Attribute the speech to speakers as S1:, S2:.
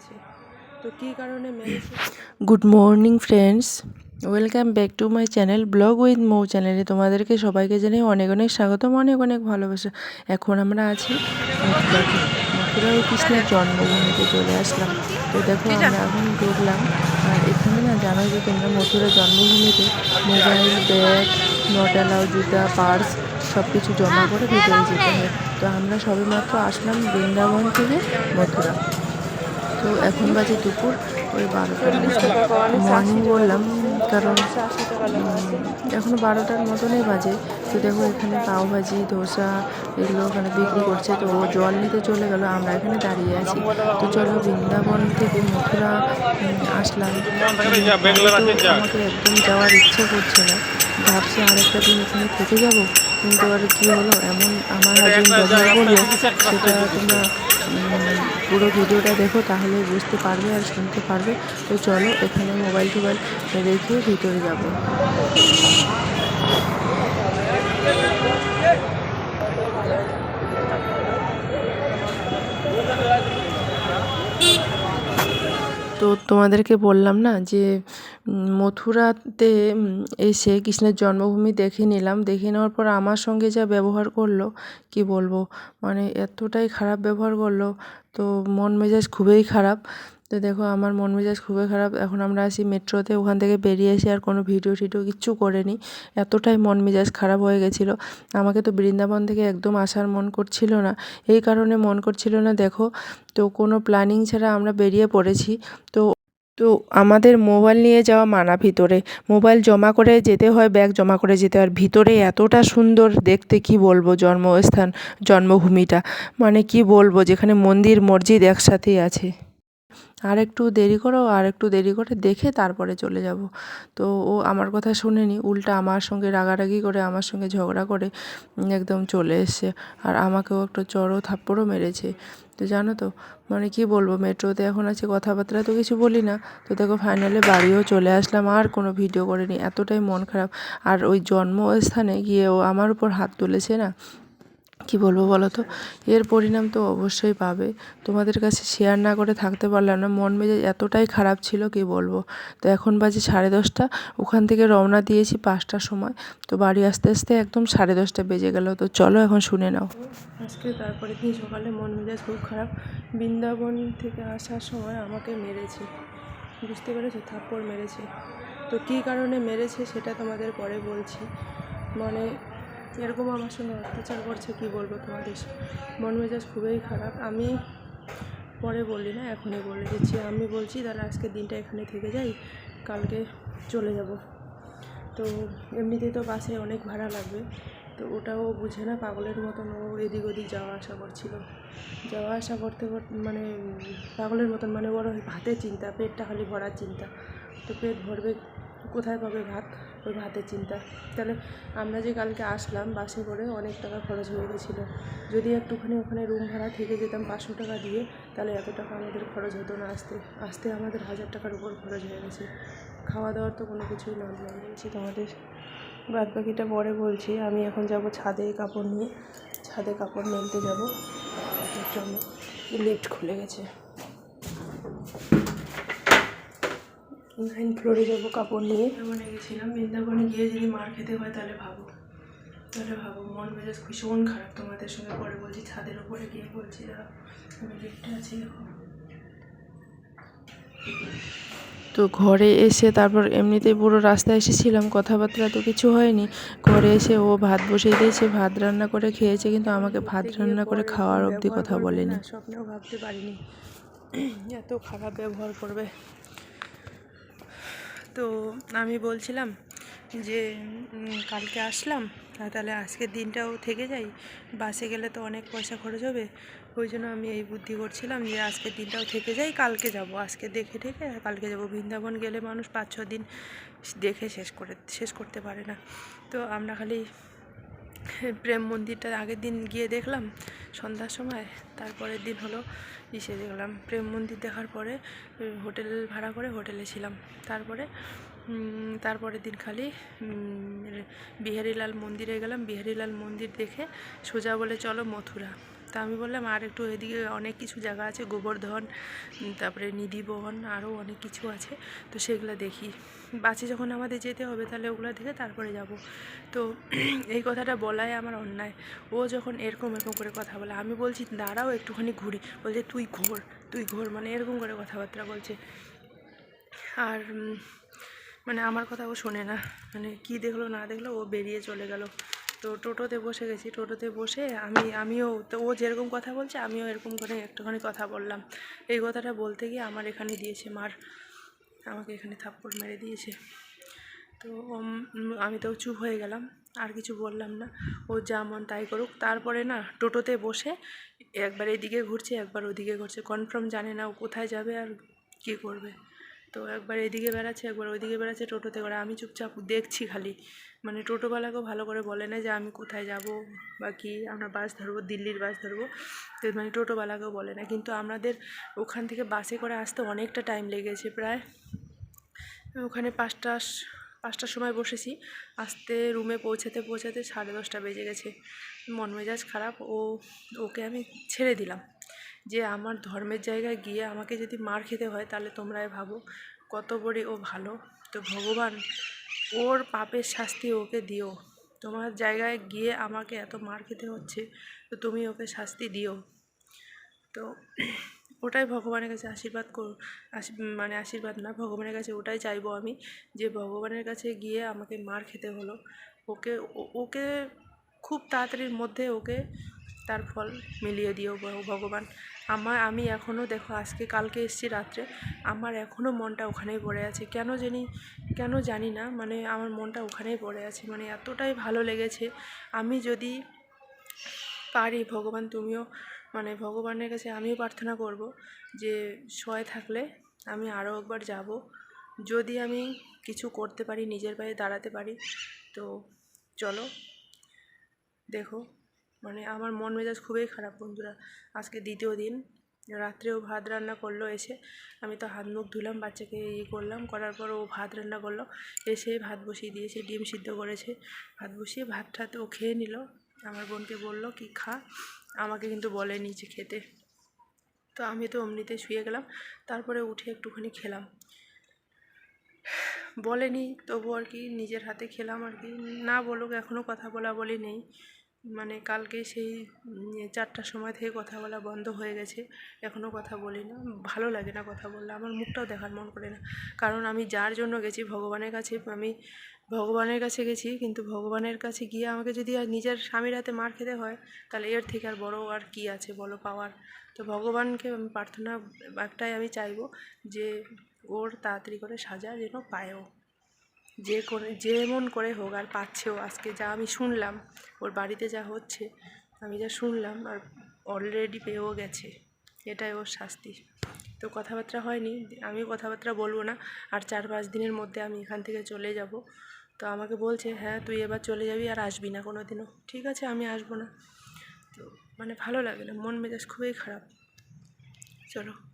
S1: মেরেছে তো কী কারণে
S2: good morning friends welcome back to my channel blog with Mou চ্যানেলে তোমাদেরকে সবাইকে জানাই অনেক অনেক স্বাগতম অনেক অনেক ভালোবাসা। এখন আমরা আছি মথুরা ওই কৃষ্ণের জন্মভূমিতে চলে আসলাম। তো দেখো আমরা এখন ঢুকলাম আর এখানে না জানো যে তোমরা মথুরা জন্মভূমিতে মোবাইল ব্যাগ নট অ্যালাউ জুতা পার্স সব কিছু জমা করে ভিতরে যেতে হয়। তো আমরা সবেমাত্র আসলাম বৃন্দাবন থেকে মথুরা। তো এখন বাজে দুপুর ওই বারোটার মর্নিং বললাম কারণ এখনও বারোটার মতনই বাজে। তো দেখো এখানে পাওভাজি ধোসা এগুলো ওখানে বিক্রি করছে তো ও জল নিতে চলে গেল আমরা এখানে দাঁড়িয়ে আছি। তো চলো বৃন্দাবন থেকে মথুরা আসলাম। আমাকে একদম যাওয়ার ইচ্ছে করছে না। ভাবছি আরেকটা দিন এখানে থেকে যাব। কিন্তু আর কি হলো এমন আমার হাজবেন্ড ব্যবহার করল সেটা তোমরা পুরো ভিডিওটা দেখো, তাহলে বুঝতে পারবে আর শুনতে পারবে। তো চলো, এখানে মোবাইল টোবাইল রেখে ভিতরে যাব। তো তোমাদেরকে বললাম না যে মথুরাতে এসে কৃষ্ণের জন্মভূমি দেখে নিলাম। দেখে নেওয়ার পর আমার সঙ্গে যা ব্যবহার করল, কি বলব? মানে এতটাই খারাপ ব্যবহার করল, তো মন মেজাজ খুবই খারাপ। তো দেখো, আমার মন মেজাজ খুবই খারাপ। এখন আমরা আসি মেট্রোতে, ওখান থেকে বেরিয়ে এসে আর কোনো ভিডিও টিডিও কিচ্ছু করেনি। এতটাই মন মেজাজ খারাপ হয়ে গেছিল। আমাকে তো বৃন্দাবন থেকে একদম আসার মন করছিল না। এই কারণে মন করছিল না। দেখো, তো কোনো প্ল্যানিং ছাড়া আমরা বেরিয়ে পড়েছি। তো তো আমাদের মোবাইল নিয়ে যাওয়া মানা ভিতরে। মোবাইল জমা করে যেতে হয়, ব্যাগ জমা করে যেতে হয়। ভিতরে এতটা সুন্দর দেখতে, কি বলব, জন্মস্থান, জন্মভূমিটা। মানে কি বলব, যেখানে মন্দির, মসজিদ একসাথেই আছে। আর একটু দেরি করো, আর একটু দেরি করে দেখে তারপরে চলে যাব। তো ও আমার কথা শোনেনি, উল্টা আমার সঙ্গে রাগারাগি করে, আমার সঙ্গে ঝগড়া করে একদম চলে এসছে। আর আমাকেও একটা চড়ও থাপ্পড়ও মেরেছে। তো জানো তো মানে কি বলব, মেট্রোতে এখন আছে, কথাবার্তা তো কিছু বলি না। তো দেখো ফাইনালে বাড়িও চলে আসলাম, আর কোনো ভিডিও করিনি, এতটাই মন খারাপ। আর ওই জন্মস্থানে গিয়ে ও আমার উপর হাত তুলেছে না কি বলব বলো তো? এর পরিণাম তো অবশ্যই পাবে। তোমাদের কাছে শেয়ার না করে থাকতে পারলাম না। মন মেজাজ এতটাই খারাপ ছিল কি বলব? তো এখন বাজে সাড়ে দশটা। ওখান থেকে রওনা দিয়েছি পাঁচটার সময়। তো বাড়ি আসতে আসতে একদম সাড়ে দশটা বেজে গেল। তো চলো এখন শুনে নাও।
S1: আজকে তারপরে দিন সকালে মন মেজাজ খুব খারাপ। বৃন্দাবন থেকে আসার সময় আমাকে মেরেছে। বুঝতে পেরেছ? থাপ্পড় মেরেছে। তো কী কারণে মেরেছে সেটা তোমাদের পরে বলছি। মানে এরকম আমার সঙ্গে অত্যাচার করছে, কি বলব তোমাদের? মন মেজাজ খুবই খারাপ। আমি পরে বললি না, এখনই বলে দিচ্ছি। আমি বলছি, তাহলে আজকের দিনটা এখানে থেকে যাই, কালকে চলে যাব। তো এমনিতেই তো বাসে অনেক ভাড়া লাগবে, তো ওটাও বুঝে না, পাগলের মতন ও এদিক ওদিক যাওয়া আসা করছিল। যাওয়া আসা করতে মানে পাগলের মতন মানে ওর ভাতের চিন্তা, পেটটা খালি ভরার চিন্তা। তো পেট ভরবে কোথায় পাবে ভাত? ওই ভাতের চিন্তা। তাহলে আমরা যে কালকে আসলাম বাসে করে অনেক টাকা খরচ হয়ে গেছিল। যদি একটুখানি ওখানে রুম ভাড়া থেকে যেতাম পাঁচশো টাকা দিয়ে, তাহলে এত টাকা আমাদের খরচ হতো না আসতে। আসতে আমাদের হাজার টাকার উপর খরচ হয়ে গেছে। খাওয়া দাওয়ার তো কোনো কিছুই নাম বলছি তোমাদের। বাদ বাকিটা পরে বলছি। আমি এখন যাব ছাদে কাপড় নিয়ে। ছাদে কাপড় মেলতে যাব। জন্য লিফট খুলে গেছে। নাইন ফ্লোরে যাব কাপড় নিয়ে। বৃন্দাবনে গেছিলাম বৃন্দাবনে গিয়ে যদি মার খেতে হয় তাহলে ভাবো। তাহলে ভাবো মন মেজাজ ভীষণ খারাপ তোমাদের সঙ্গে। পরে বলছি ছাদের উপরে গিয়ে বলছি আমি লিফটে আছি।
S2: তো ঘরে এসে তারপর এমনিতেই পুরো রাস্তায় এসেছিলাম কথাবার্তা তো কিছু হয়নি। ঘরে এসে ও ভাত বসিয়ে দিয়েছে ভাত রান্না করে খেয়েছে কিন্তু আমাকে ভাত রান্না করে খাওয়ার অবধি কথা বলেনি।
S1: না, স্বপ্নেও ভাবতে পারিনি। এত খারাপ ব্যবহার করবে। তো আমি বলছিলাম যে কালকে আসলাম তাহলে আজকের দিনটাও থেকে যাই বাসে গেলে তো অনেক পয়সা খরচ হবে। ওই জন্য আমি এই বুদ্ধি করছিলাম যে, আজকের দিনটাও থেকে যাই কালকে যাব। আজকে দেখে ঠেকে কালকে যাব। বৃন্দাবন গেলে মানুষ পাঁচ ছ দিন দেখে শেষ করে, শেষ করতে পারে না। তো আমরা খালি প্রেম মন্দিরটা আগের দিন গিয়ে দেখলাম, সন্ধ্যার সময়, তারপরের দিন হলো ইসে দেখলাম। প্রেম মন্দির দেখার পরে হোটেল ভাড়া করে হোটেলে ছিলাম। তারপরে তারপরের দিন খালি বিহারীলাল মন্দিরে গেলাম। বিহারীলাল মন্দির দেখে সোজা বলে, চলো মথুরা। তা আমি বললাম, আর একটু এদিকে অনেক কিছু জায়গা আছে, গোবর্ধন, তারপরে নিধিবন আরও অনেক কিছু আছে, তো সেগুলো দেখি। বাসে যখন আমাদের যেতে হবে তাহলে ওগুলো দেখে তারপরে যাব। তো এই কথাটা বলাই আমার অন্যায়। ও যখন এরকম এরকম করে কথা বলে, আমি বলছি, দাঁড়াও একটুখানি ঘুরি। বলছে, তুই ঘোর তুই ঘোর। মানে এরকম করে কথাবার্তা বলছে। আর মানে আমার কথা ও শোনে না। মানে কি দেখল না দেখল ও বেরিয়ে চলে গেল। তো টোটোতে বসে গেছি, টোটোতে বসে আমি, আমিও তো ও যেরকম কথা বলছে, আমিও এরকম করে একটুখানি কথা বললাম। এই কথাটা বলতে গিয়ে আমার এখানে দিয়েছে মার, আমাকে এখানে থাপ্পড় মেরে দিয়েছে। তো আমি তো চুপ হয়ে গেলাম, আর কিছু বললাম না। ও যা মন তাই করুক। তারপরে না, টোটোতে বসে একবার এদিকে ঘুরছে, একবার ওদিকে ঘুরছে। কনফার্ম জানে না ও কোথায় যাবে আর কী করবে। তো একবার এদিকে বেড়াচ্ছে, একবার ওইদিকে বেড়াচ্ছে টোটোতে করে। আমি চুপচাপ দেখছি খালি। মানে টোটোওয়ালাকেও ভালো করে বলে না যে আমি কোথায় যাব বা কি, আমরা বাস ধরবো, দিল্লির বাস ধরবো। তো মানে টোটোওয়ালাকেও বলে না। কিন্তু আমাদের ওখান থেকে বাসে করে আসতে অনেকটা টাইম লেগেছে প্রায়। ওখানে পাঁচটা, পাঁচটার সময় বসেছি। আসতে রুমে পৌঁছাতে পৌঁছাতে সাড়ে দশটা বেজে গেছে। মন মেজাজ খারাপ। ও, ওকে আমি ছেড়ে দিলাম। যে আমার ধর্মের জায়গায় গিয়ে আমাকে যদি মার খেতে হয়, তাহলে তোমরাই ভাবো কত বড় ও ভালো। তো ভগবান, ওর পাপের শাস্তি ওকে দিও। তোমার জায়গায় গিয়ে আমাকে এত মার খেতে হচ্ছে, তো তুমি ওকে শাস্তি দিও। তো ওটাই ভগবানের কাছে আশীর্বাদ কর মানে আশীর্বাদ না, ভগবানের কাছে ওটাই চাইব আমি যে ভগবানের কাছে গিয়ে আমাকে মার খেতে হলো। ওকে ওকে খুব তাড়াতাড়ির মধ্যে ওকে তার ফল মিলিয়ে দিও ভগবান। আমার, আমি এখনও দেখো, আজকে, কালকে এসেছি রাত্রে, আমার এখনও মনটা ওখানেই পড়ে আছে। কেন জানি কেন জানি না মানে আমার মনটা ওখানেই পড়ে আছে। মানে এতটাই ভালো লেগেছে, আমি যদি পারি, ভগবান তুমিও মানে ভগবানের কাছে আমিও প্রার্থনা করব যে সয় থাকলে আমি আরও একবার যাব। যদি আমি কিছু করতে পারি, নিজের পায়ে দাঁড়াতে পারি, তো চলো, দেখো। মানে আমার মন মেজাজ খুবই খারাপ, বন্ধুরা। আজকে দ্বিতীয় দিন, রাত্রেও ভাত রান্না করল এসে। আমি তো হাত মুখ ধুলাম, বাচ্চাকে ইয়ে করলাম। করার পর ও ভাত রান্না করল। এসে ভাত বসিয়ে দিয়েছে, ডিম সিদ্ধ করেছে। ভাত বসিয়ে ভাত ঠাত ও খেয়ে নিল। আমার বোনকে বলল, কি খা? আমাকে কিন্তু বলেনি যে খেতে। তো আমি তো অমনিতে শুয়ে গেলাম। তারপরে উঠে একটুখানি খেলাম। বলেনি, তবু আর কি নিজের হাতে খেলাম আর কি। না বলুক এখনও কথা বলা বলি নেই। মানে কালকে সেই চারটার সময় থেকে কথা বলা বন্ধ হয়ে গেছে। এখনও কথা বলি না। ভালো লাগে না কথা বললে। আমার মুখটাও দেখার মন করে না। কারণ আমি যার জন্য গেছি, ভগবানের কাছে, আমি ভগবানের কাছে গেছি, কিন্তু ভগবানের কাছে গিয়ে আমাকে যদি আর নিজের স্বামীর হাতে মার খেতে হয়, তাহলে এর থেকে আর বড় আর কি আছে বলো পাওয়ার? তো ভগবানকে আমি প্রার্থনা, একটাই আমি চাইব যে ওর তাড়াতাড়ি করে সাজা যেন পায়ও। যে করে, যেমন করে হোক আর পাচ্ছেও। আজকে যা আমি শুনলাম, ওর বাড়িতে যা হচ্ছে, আমি যা শুনলাম, আর অলরেডি পেয়েও গেছে। এটাই ওর শাস্তি। তো কথাবার্তা হয়নি আমি কথাবার্তা বলব না। আর চার পাঁচ দিনের মধ্যে আমি এখান থেকে চলে যাব। তো আমাকে বলছে হ্যাঁ তুই এবার চলে যাবি আর আসবি না কোনো দিনও ঠিক আছে, আমি আসব না। তো মানে ভালো লাগে না, মন মেজাজ খুবই খারাপ। চলো।